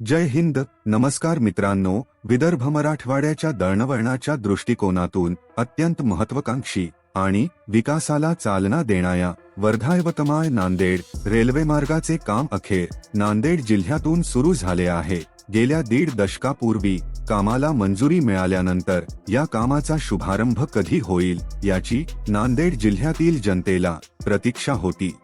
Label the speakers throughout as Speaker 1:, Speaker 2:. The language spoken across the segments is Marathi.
Speaker 1: जय हिंद. नमस्कार मित्रांनो विदर्भ मराठवाड्याच्या दळणवळणाच्या दृष्टिकोनातून अत्यंत महत्वाकांक्षी आणि विकासाला चालना देणाऱ्या वर्धा यवतमाळ नांदेड रेल्वे मार्गाचे काम अखेर नांदेड जिल्ह्यातून सुरू झाले आहे. गेल्या दीड दशकापूर्वी कामाला मंजुरी मिळाल्यानंतर या कामाचा शुभारंभ कधी होईल याची नांदेड जिल्ह्यातील जनतेला प्रतीक्षा होती.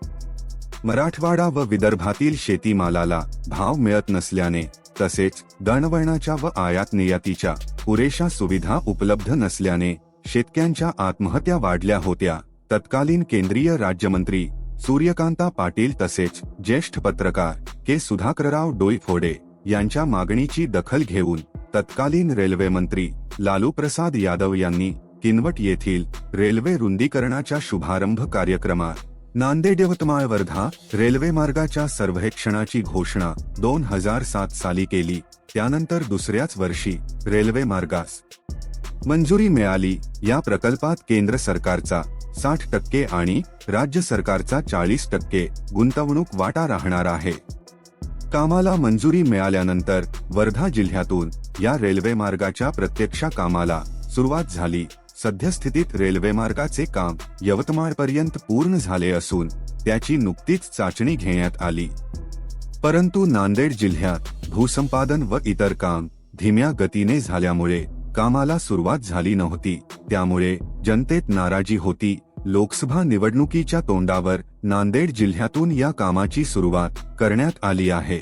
Speaker 1: मराठवाडा व विदर्भातील शेतीमालाला भाव मिळत नसल्याने तसेच दळणवळणाच्या व आयात निर्यातीच्या पुरेशा सुविधा उपलब्ध नसल्याने शेतकऱ्यांच्या आत्महत्या वाढल्या होत्या. तत्कालीन केंद्रीय राज्यमंत्री सूर्यकांता पाटील तसेच ज्येष्ठ पत्रकार के सुधाकरराव डोईफोडे यांच्या मागणीची दखल घेऊन तत्कालीन रेल्वे मंत्री लालू प्रसाद यादव यांनी किनवट येथील रेल्वे रुंदीकरणाच्या शुभारंभ कार्यक्रमात नांदेड यवतमाळ वर्धा रेल्वे मार्गाच्या सर्वेक्षणाची घोषणा दोन हजार सात साली केली. त्यानंतर दुसऱ्याच वर्षी रेल्वे मार्गास मंजुरी मिळाली. या प्रकल्पात केंद्र सरकारचा साठ टक्के आणि राज्य सरकारचा चाळीस टक्के गुंतवणूक वाटा राहणार आहे. कामाला मंजुरी मिळाल्यानंतर वर्धा जिल्ह्यातून या रेल्वे मार्गाच्या प्रत्यक्ष कामाला सुरुवात झाली. सद्यस्थितीत रेल्वे मार्गाचे काम यवतमाळपर्यंत पूर्ण झाले असून त्याची नुकतीच चाचणी घेण्यात आली. परंतु नांदेड जिल्ह्यात भूसंपादन व इतर काम धीम्या गतीने झाल्यामुळे कामाला सुरुवात झाली नव्हती. त्यामुळे जनतेत नाराजी होती. लोकसभा निवडणुकीच्या तोंडावर नांदेड जिल्ह्यातून या कामाची सुरुवात करण्यात आली आहे.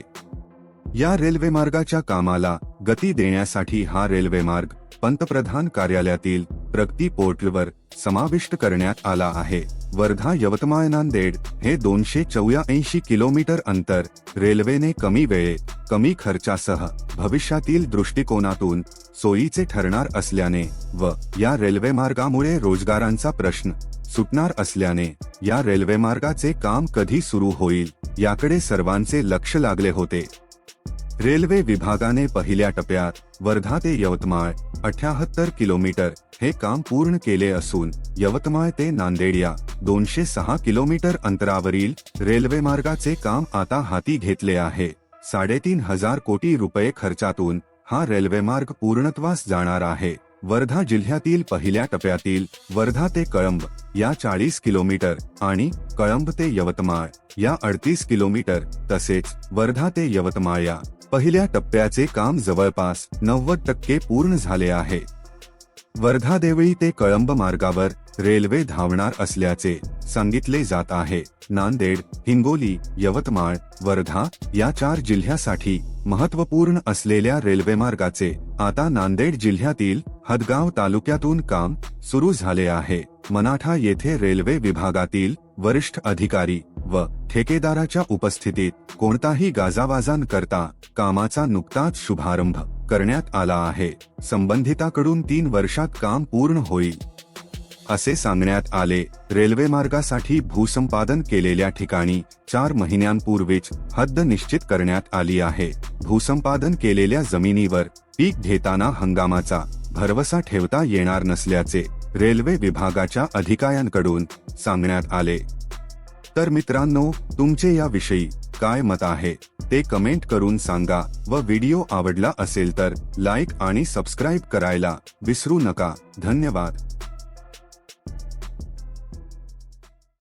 Speaker 1: या रेल्वे मार्गाच्या कामाला गती देण्यासाठी हा रेल्वे मार्ग पंतप्रधान कार्यालयातील प्रगती पोर्टलवर समाविष्ट करण्यात आला आहे. वर्धा यवतमाळ नांदेड हे दोनशे चौऱ्याऐंशी किलोमीटर अंतर रेल्वेने कमी वेळेत कमी खर्चासह भविष्यातील दृष्टिकोनातून सोयीचे ठरणार असल्याने व या रेल्वे मार्गामुळे रोजगारांचा प्रश्न सुटणार असल्याने या रेल्वे मार्गाचे काम कधी सुरू होईल याकडे सर्वांचे लक्ष लागले होते. रेल्वे विभागाने पहिल्या टप्प्यात वर्धा ते यवतमाळ अठ्याहत्तर किलोमीटर हे काम पूर्ण केले असून यवतमाळ ते नांदेड या दोनशे सहा किलोमीटर अंतरावरील रेल्वे मार्गाचे काम आता हाती घेतले आहे. साडेतीन हजार कोटी रुपये खर्चातून हा रेल्वे मार्ग पूर्णत्वास जाणार आहे. वर्धा जिल्ह्यातील पहिल्या टप्प्यातील वर्धा ते कळंब या चाळीस किलोमीटर आणि कळंब ते यवतमाळ या अडतीस किलोमीटर तसेच वर्धा ते यवतमाळ या पहिल्या टप्प्याचे काम जवळपास नव्वद टक्के पूर्ण झाले आहे. वर्धा देवळी ते कळंब मार्गावर रेल्वे धावणार असल्याचे सांगितले जात आहे. नांदेड हिंगोली यवतमाळ वर्धा या चार जिल्ह्यासाठी महत्त्वपूर्ण असलेल्या रेल्वे मार्गाचे आता नांदेड जिल्ह्यातील हदगाव तालुक्यातून काम सुरू झाले आहे. मनाठा येथे रेल्वे विभागातील वरिष्ठ अधिकारी व ठेकेदाराच्या उपस्थितीत कोणताही गाजावाजांकरता करता कामाचा नुकताच शुभारंभ करण्यात आला आहे. संबंधिताकडून तीन वर्षात काम पूर्ण होईल. असे सांगण्यात आले. रेल्वे मार्गासाठी भूसंपादन केलेल्या ठिकाणी चार महिन्यांपूर्वीच हद्द निश्चित करण्यात आली आहे. भूसंपादन केलेल्या जमिनीवर पीक घेताना हंगामाचा भरवसा ठेवता येणार नसल्याचे रेल्वे विभागाच्या अधिकाऱ्यांकडून सांगण्यात आले. तर मित्रांनो तुमचे याविषयी काय मत आहे ते कमेंट करून सांगा व व्हिडिओ आवडला असेल तर लाईक आणि सबस्क्राईब करायला विसरू नका. धन्यवाद.